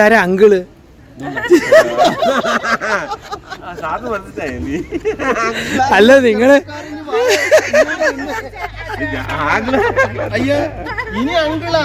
ഇതാരാ അങ്കിൾ. അല്ല നിങ്ങൾ. അയ്യോ ഇനി അങ്കിളാ.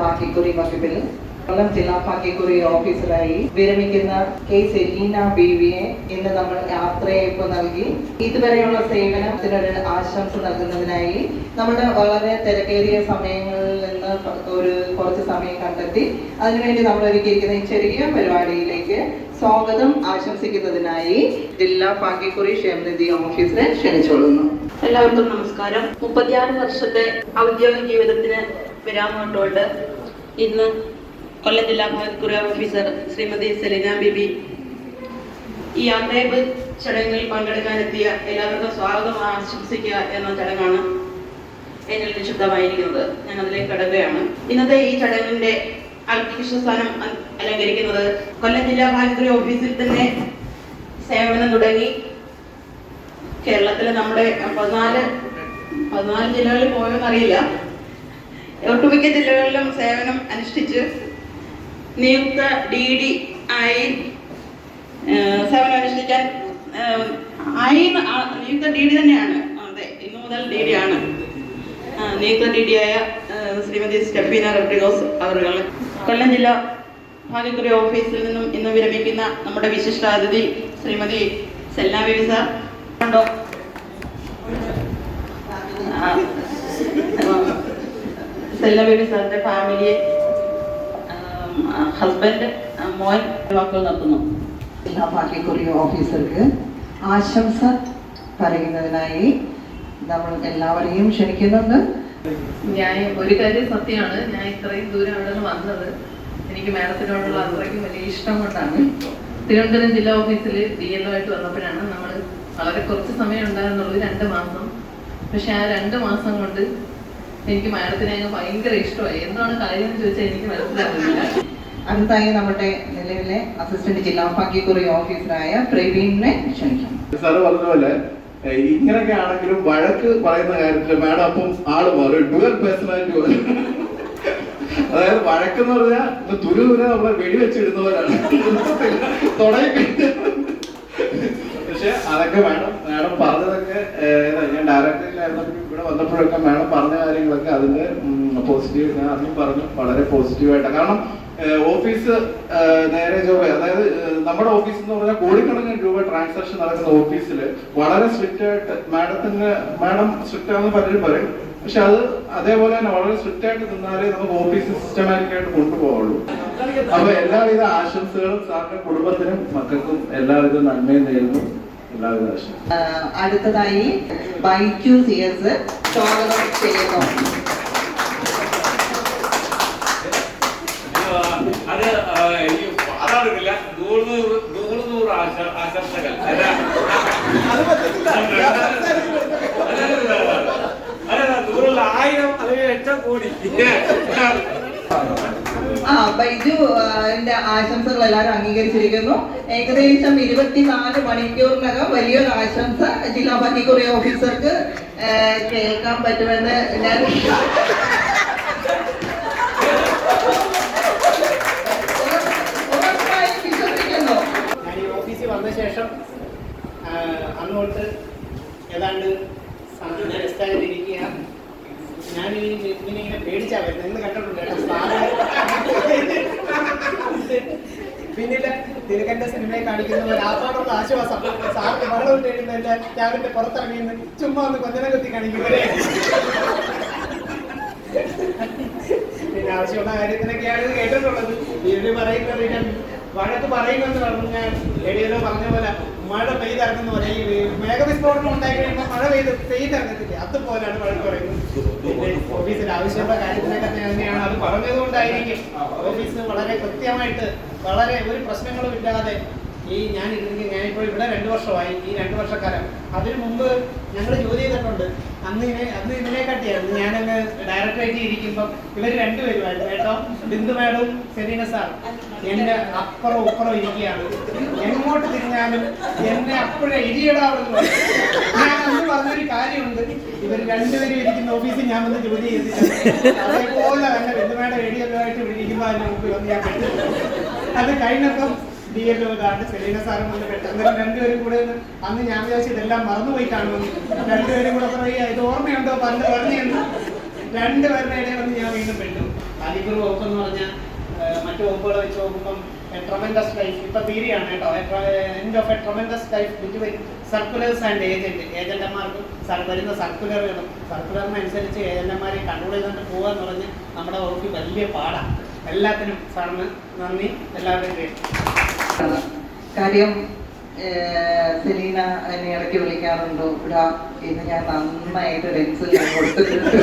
പാക്കിക്കുറി വകുപ്പിൽ കൊല്ലം ജില്ലാ ഭാഗ്യക്കുറി ഓഫീസറായി വിരമിക്കുന്ന കെ സെലീന ബീവിയെ ഇന്ന് നമ്മൾ യാത്രയയപ്പ് നൽകി. ഇതുവരെയുള്ള സേവനത്തിനൊരു ആശംസ നൽകുന്നതിനായി നമ്മുടെ വളരെ തിരക്കേറിയ സമയങ്ങളിൽ നിന്ന് ഒരു കുറച്ച് സമയം കണ്ടെത്തി. അതിനുവേണ്ടി നമ്മൾ ഒരുക്കിയിരിക്കുന്ന ഈ ചെറിയ പരിപാടിയിലേക്ക് സ്വാഗതം ആശംസിക്കുന്നതിനായി ജില്ലാ പാക്കിക്കുറി ക്ഷേമനിധി ഓഫീസറെ ക്ഷണിച്ചോളുന്നു എല്ലാവർക്കും നമസ്കാരം. മുപ്പത്തിയാറ് വർഷത്തെ ഔദ്യോഗിക ജീവിതത്തിന് വിരാമമിട്ടുകൊണ്ട് ഇന്ന് കൊല്ലം ജില്ലാ ഭാഗക്കുറി ഓഫീസർ ശ്രീമതി സെലീന ബിബി ഈ അന്തേബ് ചടങ്ങിൽ പങ്കെടുക്കാനെത്തിയ എല്ലാവർക്കും സ്വാഗതം ആശംസിക്കുക എന്ന ചടങ്ങാണ് എന്നിൽ നിക്ഷിപ്തമായിരിക്കുന്നത് ഞാൻ അതിലേക്ക് കടക്കുകയാണ്. ഇന്നത്തെ ഈ ചടങ്ങിന്റെ അധ്യക്ഷ സ്ഥാനം അലങ്കരിക്കുന്നത് കൊല്ലം ജില്ലാ ഭാഗക്കുറി ഓഫീസിൽ തന്നെ സേവനം തുടങ്ങി കേരളത്തിലെ നമ്മുടെ പതിനാല് പതിനാല് ജില്ലകളിൽ പോയെന്നറിയില്ല ഒട്ടുമിക്ക ജില്ലകളിലും സേവനം അനുഷ്ഠിച്ച് നിയുക്ത ഡി ഡി ആയി സേവനം അനുഷ്ഠിക്കാൻ ആയി നിയുക്ത ഡി ഡി തന്നെയാണ്. അതെ ഇന്നു മുതൽ ഡി ഡി ആണ്. നിയുക്ത ഡി ഡി ആയ ശ്രീമതി സ്റ്റെഫീന റെഡ്രിഗോസ് അവറുകൾ കൊല്ലം ജില്ല ഭാഗ്യക്കുറി ഓഫീസിൽ നിന്നും ഇന്ന് വിരമിക്കുന്ന നമ്മുടെ വിശിഷ്ടാതിഥി ശ്രീമതി സെല്ലാ ബേബി സാർ. ഉണ്ടോ സാറിന്റെ ഫാമിലിയെ ഹസ്ബൻഡ് മോൻ വാക്കുകൾ നടത്തുന്നു. ജില്ലാ പാർട്ടിക്കുറി ഓഫീസർക്ക് ആശംസ പറയുന്നതിനായി നമ്മൾ എല്ലാവരെയും ക്ഷണിക്കുന്നുണ്ട്. ഞാൻ ഒരു കാര്യം സത്യമാണ് ഞാൻ ഇത്രയും ദൂരം അവിടെ നിന്ന് വന്നത് എനിക്ക് മാഡത്തിനോടുള്ള അത്രയ്ക്കും വലിയ ഇഷ്ടം കൊണ്ടാണ്. തിരുവനന്തപുരം ജില്ലാ ഓഫീസിൽ ഡി എൽ ആയിട്ട് വന്നപ്പോഴാണ് നമ്മൾ വളരെ കുറച്ച് സമയം ഉണ്ടായിരുന്നുള്ളൂ രണ്ട് മാസം. പക്ഷെ ആ രണ്ട് മാസം കൊണ്ട് എനിക്ക് മാഡത്തിനെ അങ്ങ് ഭയങ്കര ഇഷ്ടമായി. എന്താണ് കാര്യം എന്ന് ചോദിച്ചാൽ എനിക്ക് മനസ്സിലാകുന്നില്ല അടുത്തായി നമ്മുടെ നിലവിലെ അസിസ്റ്റന്റ് ജില്ലാ ഭാഗ്യക്കുറി ഓഫീസറായ പ്രവീണിനെ ക്ഷണിക്കാം സാറ് പറഞ്ഞതുപോലെ ഇങ്ങനെയൊക്കെ ആണെങ്കിലും വഴക്ക് പറയുന്ന കാര്യത്തിൽ മാഡം അപ്പം ആൾ മാറും. ഡുവൽ പേഴ്സണാലിറ്റി പോലെ. അതായത് വഴക്കെന്ന് പറഞ്ഞാൽ തുരു തുര നമ്മളെ വെടിവെച്ചിടുന്നവരാണ് തുടങ്ങി പക്ഷെ അതൊക്കെ മാഡം മാഡം പറഞ്ഞതൊക്കെ ഞാൻ ഡയറക്ടറിലായിരുന്നപ്പോൾ ഇവിടെ വന്നപ്പോഴൊക്കെ മാഡം പറഞ്ഞ കാര്യങ്ങളൊക്കെ അതിന്റെ പോസിറ്റീവ് ഞാൻ ആദ്യം പറഞ്ഞു. വളരെ പോസിറ്റീവായിട്ടാണ് കാരണം ഓഫീസ് നേരെ ജോബ് അതായത് നമ്മുടെ ഓഫീസ് എന്ന് പറഞ്ഞാൽ കോടിക്കണക്കിന് രൂപ ട്രാൻസാക്ഷൻ നടക്കുന്ന ഓഫീസിൽ വളരെ സ്ട്രിക്റ്റ് ആയിട്ട് മാഡത്തിന് മാഡം സ്ട്രിക്റ്റ് ആണെന്ന് പലരും പറയും. പക്ഷെ അത് അതേപോലെ തന്നെ വളരെ സ്ട്രിക്റ്റ് ആയിട്ട് നിന്നാലേ നമുക്ക് ഓഫീസ് സിസ്റ്റമാറ്റിക് ആയിട്ട് കൊണ്ടുപോകുള്ളൂ അപ്പൊ എല്ലാവിധ ആശംസകളും സാറിന്റെ കുടുംബത്തിനും മക്കൾക്കും എല്ലാവിധ നന്മയും നേരുന്നു. അടുത്തതായി ബൈക്യു സി എസ് സ്വാഗതം ചെയ്യുന്നു. അത് നൂറ് നൂറ് നൂറ് നൂറ് ആശംസകൾ. ആയിരം അല്ലെങ്കിൽ ലക്ഷം കോടി. ബൈജു എന്റെ ആശംസകൾ എല്ലാവരും അംഗീകരിച്ചിരിക്കുന്നു. ഏകദേശം ഇരുപത്തിനാല് മണിക്കൂറിനകം വലിയൊരു ആശംസ ജില്ലാ പട്ടിക്കുറി ഓഫീസർക്ക് കേൾക്കാൻ പറ്റുമെന്ന് ഞാൻ ശേഷം അന്ന് തൊട്ട് ഏതാണ്ട് സ്ഥാനത്തിരിക്കുക ഞാൻ ഈ ഇതിനെ ഇങ്ങനെ പേടിച്ചാ വരുന്നത്. ഇന്ന് കണ്ടിട്ടുണ്ട്? പിന്നീട് തിലകന്റെ സിനിമയെ കാണിക്കുന്ന ഒരു ആപ്പാടുള്ള ആശ്വാസം. സാറിന് വെള്ളം ഇട്ട് എഴുന്നേറ്റ് രാവിലെ പുറത്തിറങ്ങി നിന്ന് ചുമ്മാ ഒന്ന് കൊഞ്ഞനെ കുത്തി കാണിക്കുന്നവരെ പിന്നെ ആവശ്യമുള്ള കാര്യത്തിനൊക്കെയാണ് കേട്ടിട്ടുള്ളത്. ഇവർ പറയുന്നത് ഞാൻ വഴക്ക് പറയുമെന്ന് ഞാൻ എടിയല്ലോ പറഞ്ഞ പോലെ മഴ പെയ്തിറങ്ങുന്ന പോലെ ഈ മേഘവിസ്ഫോടനം ഉണ്ടായി കഴിയുമ്പോൾ മഴ പെയ്ത് പെയ്തിറങ്ങത്തില്ലേ? അതുപോലെയാണ് മഴ പറയുന്നത്. ഓഫീസിൽ ആവശ്യമുള്ള കാര്യത്തിനൊക്കെ തന്നെയാണ്. അത് പറഞ്ഞത് കൊണ്ടായിരിക്കും ഓഫീസ് വളരെ കൃത്യമായിട്ട് വളരെ ഒരു പ്രശ്നങ്ങളും ഇല്ലാതെ ഈ ഞാൻ ഇരുന്നെങ്കിൽ ഞാനിപ്പോൾ ഇവിടെ രണ്ട് വർഷമായി. ഈ രണ്ട് വർഷക്കാലം. അതിനു മുമ്പ് ഞങ്ങൾ ജോലി ചെയ്തിട്ടുണ്ട്. അന്ന് ഇതിനെ അന്ന് ഇതിനെക്കാട്ടിയായിരുന്നു. ഞാനങ്ങ് ഡയറക്ടറായിട്ട് ഇരിക്കുമ്പോൾ ഇവർ രണ്ടുപേരുമായിരുന്നു. കേട്ടോ? ബിന്ദു മാഡം സെലീന സാർ എന്റെ അപ്പുറം ഉപ്പുറം ഇരിക്കുകയാണ്. എങ്ങോട്ട് തിരിഞ്ഞാലും എന്നെ അപ്പോഴേ ഇരിയിടാവുന്നു ഞാൻ അന്ന് പറഞ്ഞൊരു കാര്യമുണ്ട്. ഇവർ രണ്ടുപേരും ഇരിക്കുന്ന ഓഫീസിൽ ഞാൻ വന്ന് ജോലി ചെയ്തിട്ടുണ്ട്. അതേപോലെ തന്നെ ബിന്ദു മാഡം എടിയൊക്കെയായിട്ട് ഇവിടെ ഇരിക്കുമ്പോൾ അതിന് മുമ്പിൽ വന്ന് ഞാൻ അത് കഴിഞ്ഞപ്പം ഡി എൽ ഒതാണ് സെലീന സാറും വന്ന് പെട്ടെന്ന് രണ്ടുപേരും കൂടെ അന്ന് ഞാൻ വിചാരിച്ചു ഇതെല്ലാം മറന്നുപോയി കാണുമെന്ന്. രണ്ടുപേരും കൂടെ പറയുക ഇത് ഓർമ്മയുണ്ടോ? പണ്ട് പറഞ്ഞെന്ന് രണ്ടുപേരുടെ ഇടയിൽ വന്ന് ഞാൻ വീണ്ടും പെട്ടു. അലിഗർ വകുപ്പ് എന്ന് പറഞ്ഞാൽ മറ്റു വകുപ്പുകളെ വെച്ച് നോക്കുമ്പം ട്രമെൻഡസ് ലൈഫ് ഇപ്പൊ തീരെയാണ് കേട്ടോ. End of a tremendous life between circulars and agent ഏജന്റുമാർക്കും സർ- വരുന്ന സർക്കുലറുകളും സർക്കുലറിനനുസരിച്ച് ഏജന്റുമാരെ കൺട്രോൾ ചെയ്തുകൊണ്ട് പോകുക എന്ന് പറഞ്ഞ് നമ്മുടെ വകുപ്പിൽ വലിയ പാടാണ് എല്ലാത്തിനും സാറിന് നന്ദി. എല്ലാവരുടെയും പേര് കാര്യം സെലീന എന്നെ ഇടയ്ക്ക് വിളിക്കാറുണ്ടോ? ഇടാ ഇന്ന് ഞാൻ നന്നായിട്ട് ഡെൻസ് കൊടുത്തിട്ടുണ്ട്.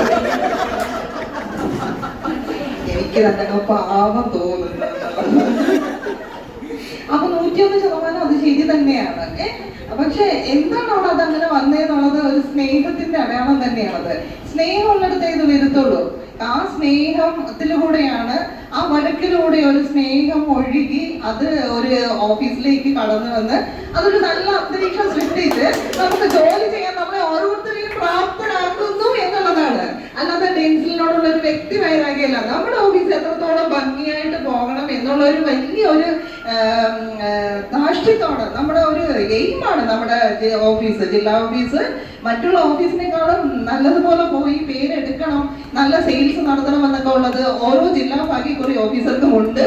എനിക്ക് തന്നെ പാവം തോന്നുന്നു. അപ്പൊ നൂറ്റിയൊന്ന് ശതമാനം അത് ശരി തന്നെയാണ്. പക്ഷെ എന്താണ് അവിടെ അത് അങ്ങനെ വന്നേന്നുള്ളത്? ഒരു സ്നേഹത്തിന്റെ അടയാളം തന്നെയാണത്. സ്നേഹമുള്ളിടത്തേ ഇത് വരുത്തുള്ളൂ. ആ സ്നേഹത്തിലൂടെയാണ് ആ വഴക്കിലൂടെ ഒരു സ്നേഹം ഒഴുകി അത് ഒരു ഓഫീസിലേക്ക് കടന്നു വന്ന് അതൊരു നല്ല അന്തരീക്ഷം സൃഷ്ടിച്ച് നമുക്ക് ജോലി ചെയ്യാൻ നമ്മളെ ഓരോരുത്തരെയും പ്രാപ്തരാക്കുന്നു എന്നുള്ളതാണ്. അല്ലാതെ ഡെൻസിലിനോടുള്ള ഒരു വ്യക്തി വൈരാഗ്യമല്ല. നമ്മുടെ ഓഫീസ് എത്രത്തോളം ഭംഗിയായിട്ട് പോകണം എന്നുള്ള ഒരു വലിയ ഒരു ധാർഷ്ട്യത്തോടെ നമ്മുടെ ഒരു എയിമാണ് നമ്മുടെ ഓഫീസ് ജില്ലാ ഓഫീസ്. മറ്റുള്ള ഓഫീസിനേക്കാളും നല്ലതുപോലെ പോയി പേരെടുക്കണം നല്ല സെയിൽസ് നടത്തണം എന്നൊക്കെ ഉള്ളത് ഓരോ ജില്ലാ ഭാഗ്യക്കുറി ഓഫീസർക്കും ഉണ്ട്.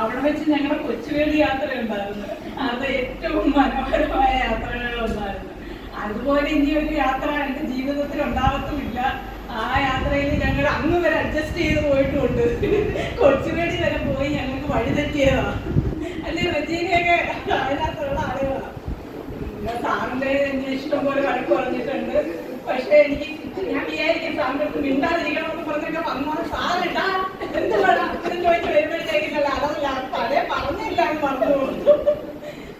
അവിടെ വെച്ച് ഞങ്ങളുടെ കൊച്ചുവേലി യാത്ര ഉണ്ടായിരുന്നു. അത് ഏറ്റവും മനോഹരമായ യാത്രകളിൽ ഒന്നായിരുന്നു. അതുപോലെ ഇനി ഒരു യാത്ര എന്റെ ജീവിതത്തിൽ ഉണ്ടാകത്തുമില്ല ആ യാത്രയിൽ ഞങ്ങൾ അങ്ങ് വരെ അഡ്ജസ്റ്റ് ചെയ്ത് പോയിട്ടുണ്ട്. കൊച്ചുവേടി വരെ പോയി ഞങ്ങൾക്ക് വഴി തെറ്റിയതാണ് അല്ലെ റജീനയൊക്കെ അതിനകത്തുള്ള ആളുകളാണ് സാറിന്റെ ഇഷ്ടം പോലെ വഴക്ക് പറഞ്ഞിട്ടുണ്ട്. പക്ഷെ എനിക്ക് ഞാൻ വിചാരിക്കും സാറിന്റെ അടുത്ത് മിണ്ടാതിരിക്കണമെന്ന് പറഞ്ഞൊക്കെ വന്നാൽ സാറിട്ടാ എന്ത് വേണം എന്ന് ചോദിച്ച് വരുമ്പോഴത്തേക്കില്ല അതല്ല പഴയ പറഞ്ഞില്ല എന്ന് പറഞ്ഞു.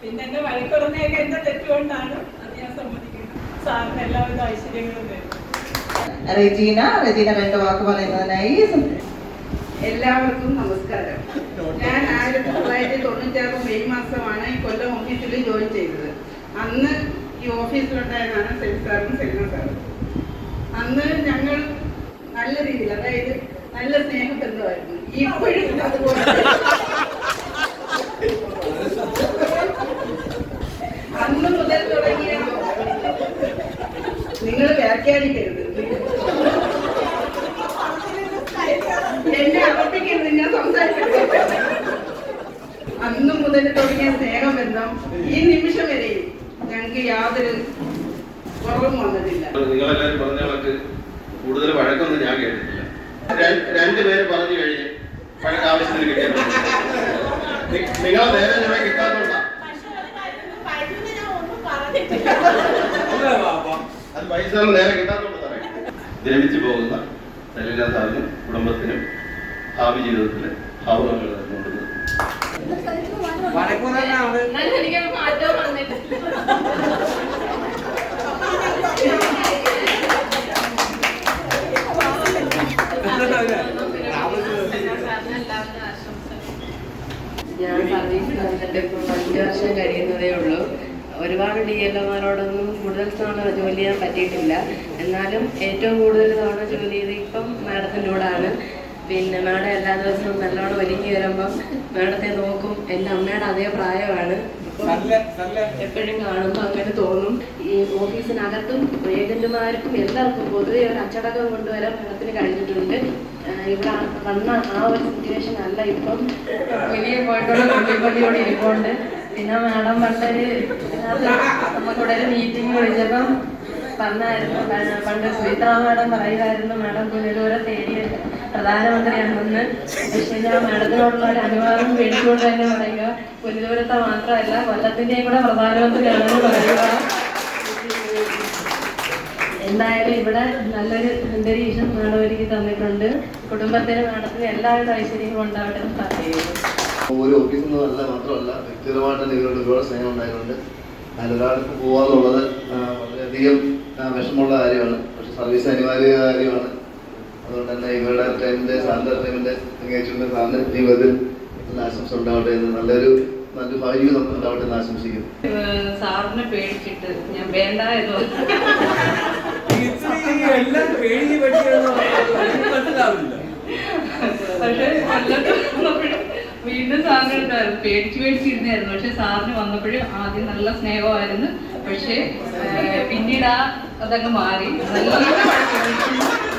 പിന്നെ എന്റെ വഴക്ക് പറഞ്ഞൊക്കെ എന്റെ തെറ്റുകൊണ്ടാണ്? അത് ഞാൻ സമ്മതിക്കുന്നത് സാറിന് എല്ലാവിധ ഐശ്വര്യങ്ങളും തരും. റെജീന റെജീന രണ്ട് വാക്ക് പറയുന്നതിനായി എല്ലാവർക്കും നമസ്കാരം. ഞാൻ ആയിരത്തി തൊള്ളായിരത്തി തൊണ്ണൂറ്റാറ് മെയ് മാസമാണ് ഈ കൊല്ലം ഓഫീസിൽ ജോയിൻ ചെയ്തത്. അന്ന് ഈ ഓഫീസിലുണ്ടായതാണ് സെൻസാറും സെൻസാറും അന്ന് ഞങ്ങൾ നല്ല രീതിയിൽ അതായത് നല്ല സ്നേഹബന്ധമായിരുന്നു. ഇപ്പോഴും അതുപോലെ. അന്ന് മുതൽ തുടങ്ങിയ നിങ്ങൾ വ്യാഖ്യാനിക്കരുത് എന്നെ അവർപ്പിക്കരുത് ഞാൻ സംസാരിക്കരുത് അന്നു മുതൽ തുടങ്ങിയ സ്നേഹബന്ധം ഈ നിമിഷം വരെ ഞങ്ങൾക്ക് യാതൊരു കുറവും വന്നതില്ല നിങ്ങളെല്ലാരും പറഞ്ഞ കൂടുതൽ വഴക്കൊന്നും ഞാൻ കേട്ടിട്ടില്ല. രണ്ടുപേര് പറഞ്ഞു കഴിഞ്ഞ് വഴക്ക് ആവശ്യത്തിന് കിട്ടിയ നിങ്ങളെ നേരെ ഞാൻ കിട്ടാത്തോണ്ടാ. വിരമിച്ചു പോകുന്ന സലീല സാറിനും കുടുംബത്തിനും ഭാവി ജീവിതത്തിലെ ഭാവങ്ങൾ നൽകുന്നത് വഴക്കു തന്നെയാണ് എനിക്ക് ഞാൻ സർവീസ് വന്നിട്ട് ഇപ്പോൾ അഞ്ച് വർഷം കഴിയുന്നതേ ഉള്ളൂ. ഒരുപാട് ഡി എൽ എമാരോടൊന്നും കൂടുതൽ തവണ ജോലി ചെയ്യാൻ പറ്റിയിട്ടില്ല. എന്നാലും ഏറ്റവും കൂടുതൽ തവണ ജോലി ചെയ്ത് ഇപ്പം മാഡത്തിന്റെ കൂടാണ് പിന്നെ മാഡം എല്ലാ ദിവസവും നല്ലോണം ഒരുങ്ങി വരുമ്പം മാഡത്തെ നോക്കും. എന്റെ അമ്മയുടെ അതേ പ്രായമാണ്. എപ്പോഴും കാണുമ്പോൾ അങ്ങനെ തോന്നും. ഈ ഓഫീസിനകത്തും ഏജന്റുമാർക്കും എല്ലാവർക്കും പൊതുവെ ഒരു അച്ചടക്കം കൊണ്ടുവരാൻ മാഡത്തിന് കഴിഞ്ഞിട്ടുണ്ട്. ഇവിടെ വന്ന ആ ഒരു സിറ്റുവേഷൻ അല്ല ഇപ്പം. വലിയ പോയിട്ടുള്ള പുള്ളിപ്പള്ളിയോട് ഇരിപ്പുണ്ട്. പിന്നെ മാഡം പണ്ടൊരു നമുക്കിവിടെ ഒരു മീറ്റിംഗ് വിളിച്ചപ്പം പറഞ്ഞായിരുന്നു. പണ്ട് സുമിത്ര മാഡം പറയുമായിരുന്നു മാഡം പുനരൂരെ തേടിയ പ്രധാനമന്ത്രിയാണെന്ന് പക്ഷെ ഞാൻ മാഡത്തിനോടുള്ള ഒരു അനുവാദം മേടിച്ചുകൊണ്ട് തന്നെ പറയുക പുനലൂരത്തെ മാത്രമല്ല കൊല്ലത്തിന്റെയും കൂടെ പ്രധാനമന്ത്രിയാണെന്ന് പറയുക. എന്തായാലും ഇവിടെ നല്ലൊരു അന്തരീക്ഷം മാഡം ഒരുക്കി തന്നിട്ടുണ്ട്. കുടുംബത്തിന് മാഡത്തിന് എല്ലാവിധ ഐശ്വര്യങ്ങളും ഉണ്ടാവട്ടെ എന്ന് പറയുന്നു ഒരു ഓഫീസിൽ നിന്നല്ല മാത്രമല്ല വ്യക്തിപരമായിട്ട് നിങ്ങളോട് ഒരുപാട് സ്നേഹം ഉണ്ടായിട്ടുണ്ട്. അതിലൊരാൾക്ക് പോവാന്നുള്ളത് വളരെയധികം വിഷമമുള്ള കാര്യമാണ്. പക്ഷെ സർവീസ് അനിവാര്യ കാര്യമാണ്. അതുകൊണ്ട് തന്നെ ഇവരുടെ ടൈമിന്റെ തികച്ചുകൊണ്ട് അതിൽ ജീവിതത്തിൽ ആശംസ ഉണ്ടാവട്ടെ എന്ന് നല്ലൊരു നല്ല ഭാവി നമുക്ക് ഉണ്ടാവട്ടെ എന്ന് ആശംസിക്കുന്നു. സാറിനെ പേടിച്ചിട്ട് ഞാൻ വേണ്ട എന്ന് പക്ഷെ സാറിന്റെ അടുത്തായിരുന്നു പേടിച്ച് പേടിച്ചിരുന്നായിരുന്നു. പക്ഷെ സാറിന് വന്നപ്പോഴും ആദ്യം നല്ല സ്നേഹമായിരുന്നു. പക്ഷേ പിന്നീട് ആ അതങ്ങ് മാറി. നല്ല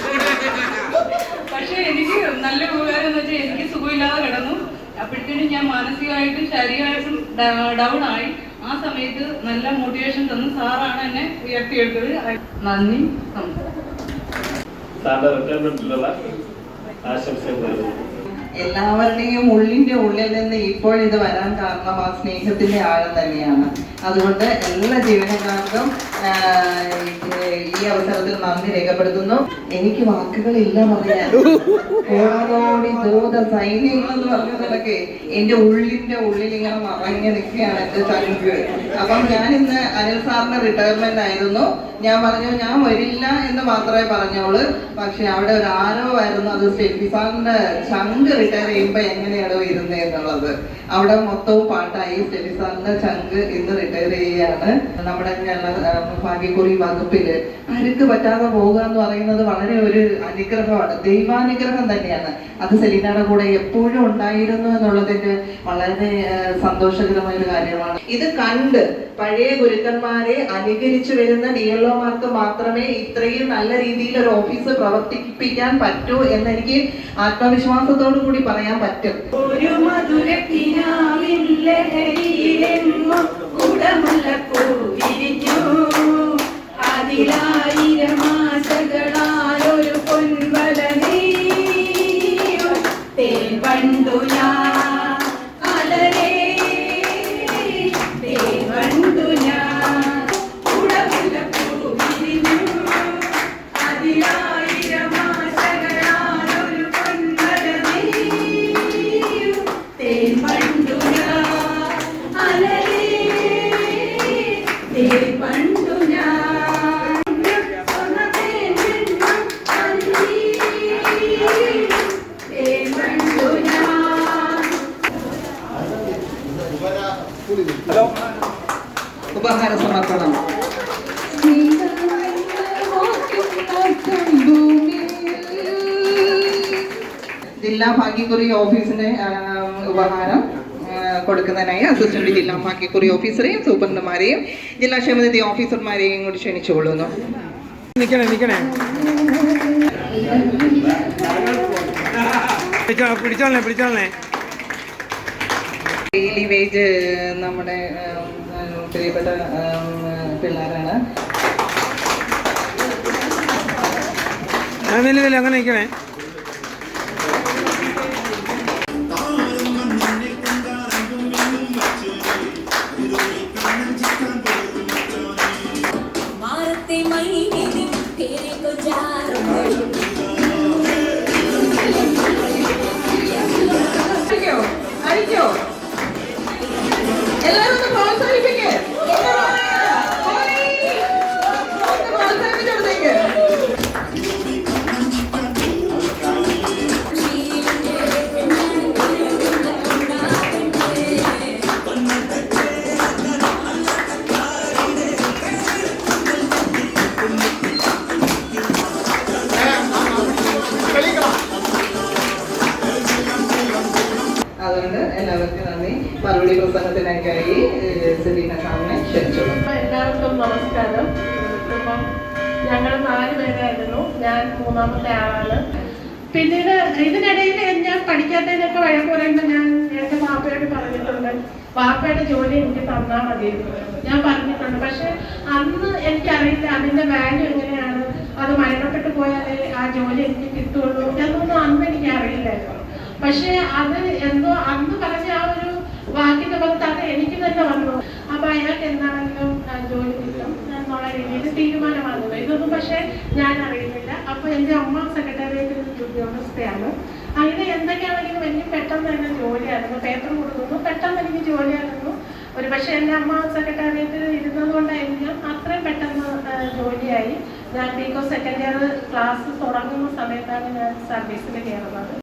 പക്ഷെ എനിക്ക് നല്ല ഉപകാരം എന്ന് വെച്ചാൽ എനിക്ക് സുഖമില്ലാതെ കിടന്നു. അപ്പോഴത്തേനും ഞാൻ മാനസികമായിട്ടും ശാരീരികമായിട്ടും ഡൗൺ ആയി. ആ സമയത്ത് നല്ല മോട്ടിവേഷൻ തന്നു. സാറാണ് എന്നെ ഉയർത്തിയെടുത്തത്. നന്ദി സാറിന്റെ റിട്ടയർമെന്റിലുള്ള ആശംസകൾ എല്ലാവരുടെയും ഉള്ളിന്റെ ഉള്ളിൽ നിന്ന് ഇപ്പോൾ ഇത് വരാൻ കാരണം ആ സ്നേഹത്തിന്റെ ആഴം തന്നെയാണ്. അതുകൊണ്ട് എല്ലാ ജീവനക്കാർക്കും ഈ അവസരത്തിൽ നന്ദി രേഖപ്പെടുത്തുന്നു. എനിക്ക് വാക്കുകളില്ല പറയാൻ കോടാനോടി സൈന്യങ്ങൾ എന്ന് പറഞ്ഞതൊക്കെ എന്റെ ഉള്ളിന്റെ ഉള്ളിൽ ഇങ്ങനെ നിറഞ്ഞു നിൽക്കുകയാണ് എന്റെ ചങ്ക് അപ്പം ഞാൻ ഇന്ന് അനിൽ സാറിന്റെ റിട്ടയർമെന്റ് ആയിരുന്നു. ഞാൻ പറഞ്ഞു ഞാൻ വരില്ല എന്ന് മാത്രമേ പറഞ്ഞോളൂ. പക്ഷെ അവിടെ ഒരു ആരോ ആയിരുന്നു. അത് സ്റ്റെഫി സാറിന്റെ ചങ്ക് റിട്ടയർ ചെയ്യുമ്പോ എങ്ങനെയാണോ ഇരുന്നത് എന്നുള്ളത്. അവിടെ മൊത്തവും പാട്ടായി സ്റ്റെഫി സാറിന്റെ ചങ്ക് ഇന്ന് റിട്ടയർ ചെയ്യുകയാണ്. നമ്മുടെ ഭാഗ്യക്കുറി വകുപ്പിൽ അരുക്ക് പറ്റാതെ പോവുക എന്ന് പറയുന്നത് വളരെ ഒരു അനുഗ്രഹമാണ്. ദൈവാനുഗ്രഹം തന്നെയാണ്. അത് സെലീനയുടെ കൂടെ എപ്പോഴും ഉണ്ടായിരുന്നു എന്നുള്ളതിന്റെ വളരെ സന്തോഷകരമായ ഒരു കാര്യമാണ്. ഇത് കണ്ട് പഴയ ഗുരുക്കന്മാരെ അനുകരിച്ചു വരുന്ന ഡി എൽ ഒമാർക്ക് മാത്രമേ ഇത്രയും നല്ല രീതിയിൽ ഒരു ഓഫീസ് പ്രവർത്തിപ്പിക്കാൻ പറ്റൂ എന്നെനിക്ക് ആത്മവിശ്വാസത്തോടു കൂടി പറയാൻ പറ്റും. ഒരു ലഹരിയിലെങ്ങും കുടമുല്ലപ്പൂ വിരിഞ്ഞു അതിലായിരം ഭാഗ്യക്കുറി ഓഫീസിന്റെ ഉപഹാരം കൊടുക്കുന്നതിനായി അസിസ്റ്റന്റ് ജില്ലാ ഭാഗ്യക്കുറി ഓഫീസറെയും സൂപ്രണ്ടുമാരെയും ജില്ലാ ക്ഷേമനിധി ഓഫീസർമാരെയും കൂടി ക്ഷണിച്ചുകൊള്ളുന്നു. നിക്കണേ നിക്കണേ. പിടിച്ചോ- പിടിച്ചോളണേ പിടിച്ചോളണേ ഡെയിലി വേജ് നമ്മുടെ പ്രിയപ്പെട്ട പിള്ളേരാണ്. അങ്ങനെ നിക്കണേ. ഞാൻ മൂന്നാമത്തെ ആളാണ് പിന്നീട് ഇതിനിടയിൽ ഞാൻ പഠിക്കാത്തതിനൊക്കെ വഴക്ക് പറയുമ്പോൾ ഞാൻ എന്റെ വാപ്പയോട് പറഞ്ഞിട്ടുണ്ട്. വാപ്പയുടെ ജോലി എനിക്ക് തന്നാൽ മതി ഞാൻ പറഞ്ഞിട്ടുണ്ട്. പക്ഷെ അന്ന് എനിക്കറിയില്ല അതിന്റെ വാല്യൂ എങ്ങനെയാണ്. അത് മരണപ്പെട്ടു പോയാലേ ആ ജോലി എനിക്ക് കിട്ടുള്ളൂ എന്നൊന്നും അന്ന് എനിക്ക് അറിയില്ലായിരുന്നു പക്ഷെ അത് എന്തോ അന്ന് പറഞ്ഞ ആ ഒരു വാക്കിന്റെ പുറത്ത് അത് എനിക്ക് തന്നെ വന്നു അപ്പൊ അയാൾക്ക് എന്താണെങ്കിലും ആ, ജോലി കിട്ടും എന്നുള്ള രീതിയിൽ തീരുമാനമാകുന്നു. ഇതൊന്നും പക്ഷെ ഞാൻ അറിയുന്നില്ല അപ്പൊ എന്റെ അമ്മ സെക്രട്ടേറിയറ്റിൽ ഉദ്യോഗസ്ഥയാണ് അങ്ങനെ എന്തൊക്കെയാണെങ്കിലും എനിക്ക് പെട്ടെന്ന് തന്നെ ജോലിയായിരുന്നു. പേപ്പർ കൊടുക്കുന്നു. പെട്ടെന്ന് എനിക്ക് ജോലിയായിരുന്നു. ഒരു പക്ഷെ എന്റെ അമ്മ സെക്രട്ടേറിയറ്റിൽ ഇരുന്നത് കൊണ്ടായിരിക്കും അത്രയും പെട്ടെന്ന് ജോലിയായി. ഞാൻ ബിക്കോസ് സെക്കൻഡ് ഇയർ ക്ലാസ് തുടങ്ങുന്ന സമയത്താണ് ഞാൻ സർവീസിൽ കയറുന്നത്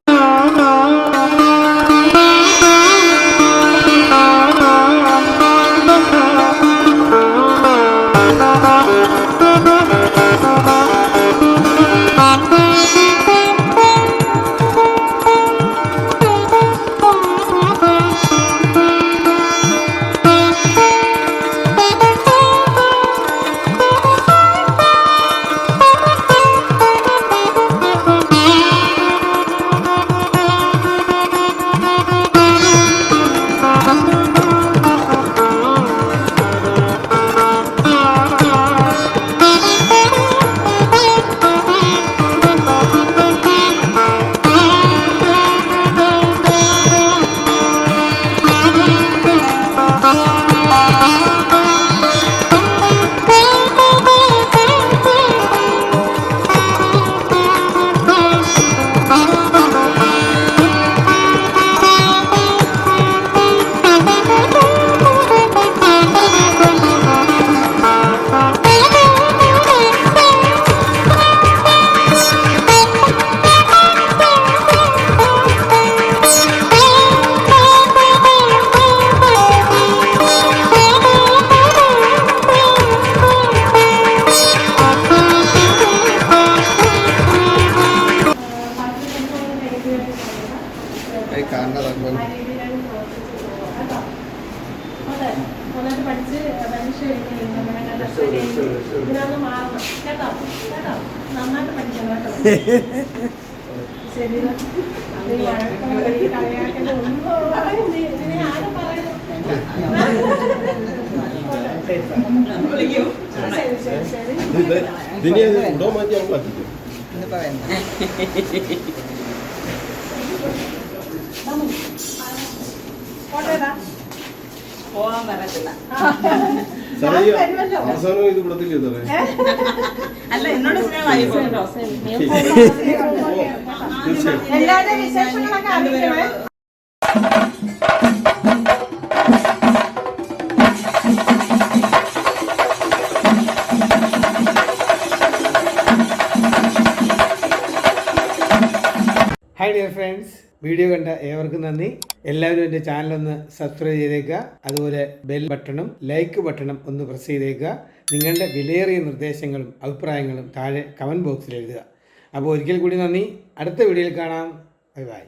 ഇതിനെ ശരി ശരി ശരി കോട്ടയതാ പോകാൻ പറ്റത്തില്ല അവസാനം ഇത് കൊടുത്തില്ലേ സാറേ അല്ല എന്നോട് സ്നേഹമായി എല്ലാവരുടെയും വിശേഷങ്ങളൊക്കെ അറിയിക്കണേ. ഹായ് ഡിയർ ഫ്രണ്ട്സ് വീഡിയോ കണ്ട ഏവർക്കും നന്ദി. എല്ലാവരും എന്റെ ഒന്ന് സബ്സ്ക്രൈബ് ചെയ്തേക്കുക. അതുപോലെ ബെൽ ബട്ടണും ലൈക്ക് ബട്ടണും ഒന്ന് പ്രസ് ചെയ്തേക്കുക. നിങ്ങളുടെ വിലയേറിയ നിർദ്ദേശങ്ങളും അഭിപ്രായങ്ങളും താഴെ കമന്റ് ബോക്സിൽ എഴുതുക. അപ്പോൾ ഒരിക്കൽ കൂടി നന്ദി. അടുത്ത വീഡിയോയിൽ കാണാം. Bye bye.